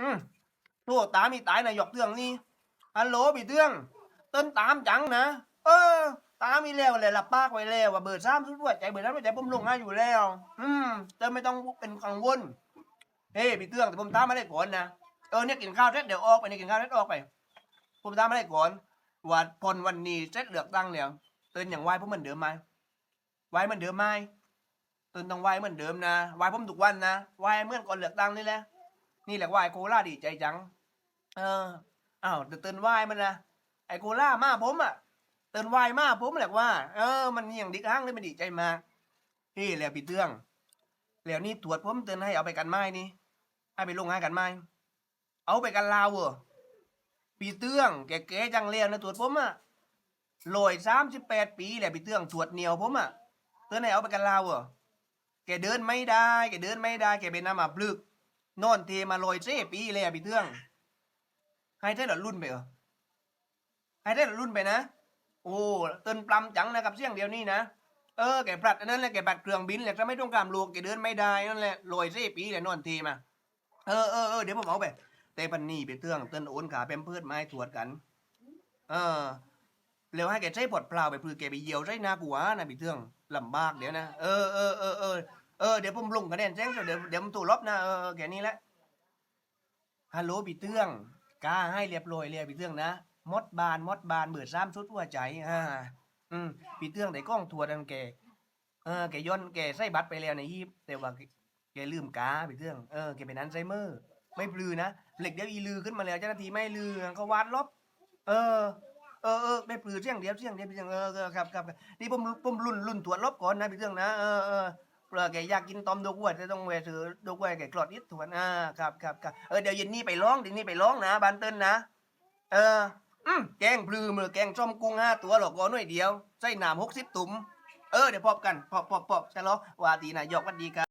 อืมโทษตามีตายนายกเตืองนี่ฮัลโหลพี่เตือง เต้นตามจังนะเออ ตามีแล้วเลยลับปากไว้แล้วว่าเบอร์สามสุดหัวใจเบอร์นั้นหัวใจผมลงให้อยู่แล้ว อืมเต้นไม่ต้องเป็นกังวลเฮ้พี่เตืองแต่ผมตามมาได้ก่อนนะเออเนี่ยกินข้าวเสร็จเดี๋ยวออกไปเนี่ยกินข้าวเสร็จออกไป ผมตามมาได้ก่อนว่าพลวันนี้เสร็จเลือกตั้งแล้วเต้นอย่างไหวผมเหมือนเดิมไหมไหวเหมือนเดิมไหมเต้นต้องไหวเหมือนเดิมนะไหวผมทุกวันนะไหวเหมื่อนก่อนเลือกตั้งนี่แหละ นี่แหละวาไอโคล่าดีใจจัง เอออ้าวเตือนวายมันนะไอโคล่ามาผมอะเตือนวายมาผมแหละว่า เออ มันอย่างดิกห้างเลยมันดีใจมากพี่แล้วพี่เตื้องแล้วนี่ตรวจผมเตือนให้เอาไปกันไม้นี่ให้ไปลงให้กันไม้เอาไปกันลาวเหรอพี่เตื้องแก่ๆจังแล้วนะตรวจผมอะลอยสามสิบแปดปีแหละพี่เตื้องตรวจเหนียวผมอะเตือนให้เอาไปกันลาวเหรอแกเดินไม่ได้แกเดินไม่ได้แกเป็นน้ำอับลึก นอนเทมาลอยเซ่ปีเลยอะพี่เทืองให้ได้หลอดรุ่นไปเหรอให้ได้หลอดรุ่นไปนะ โอ้เตือนปลำจังนะครับเสียงเดียวนี่นะเออแกปลัดอันนั้นแหละแกบัดเครื่องบินแหละถ้าไม่ต้องการลูกแกเดินไม่ได้นั่นแหละลอยเซ่ปีเลยนอนเทมาเออเออเออเดี๋ยวผมเอาไปแต่ปันนี่ไปเตื้องเตือนโอนขาเป็นเพื่อนไม้ถวดกัน เออแล้วให้แกใช้ปลดเปล่าไปพือแกไปเยียวใช้นากัวนะพี่เทืองลำบากเดี๋ยวนะเออเออเออเออ เออเดี๋ยวผมลงคะแนนแจ้งเดี๋ยวเดี๋ยวผมตู่ลบนะเออแค่นี้แหละฮัลโหลพี่เตื้องกาให้เรียบร้อยเลยบพี่เตื้องนะมดบานมดบานเบื่อซ้ำชุดหัวใจอ่าอืมพี่เตื้องได้กล้องทัวร์ดังแกเออแกย้อนแกใส่บัตรไปแล้วในยีบแต่ว่าแกลืมกาพี่เตื้องเออแกเป็นอันไซเมอร์ ไม่ปลือนะเหล็กเดี๋ยวอีลือขึ้นมาแล้วเจ้าหน้าที่ไม่ลือเขาวาดลบ เออเออเออไม่ปลือเสียงเดียวเสียงเดียวพี่เตื้องเออครับครับครับนี่ผมผมรุ่นรุ่นตรวจลบก่อนนะพี่เตื้องนะเออเออ เออแกอยากกินตอมดอกกล้วยจะต้องแวะซื้อดอกกล้วยแกกรอดนิดถวนอ่าครับครับครับเออเดี๋ยวเย็นนี้ไปร้องเดี๋ยวนี้ไปร้องนะบานเติ้ลนะ เอออืมแกงพลือมือแกงจอมกุ้งห้าตัวหรอกก้อนหน่วยเดียวใส่หนามหกสิบตุ่มเออเดี๋ยวพบกันพบพบพบใช่หรอว่าตีนายกวัดดีครับ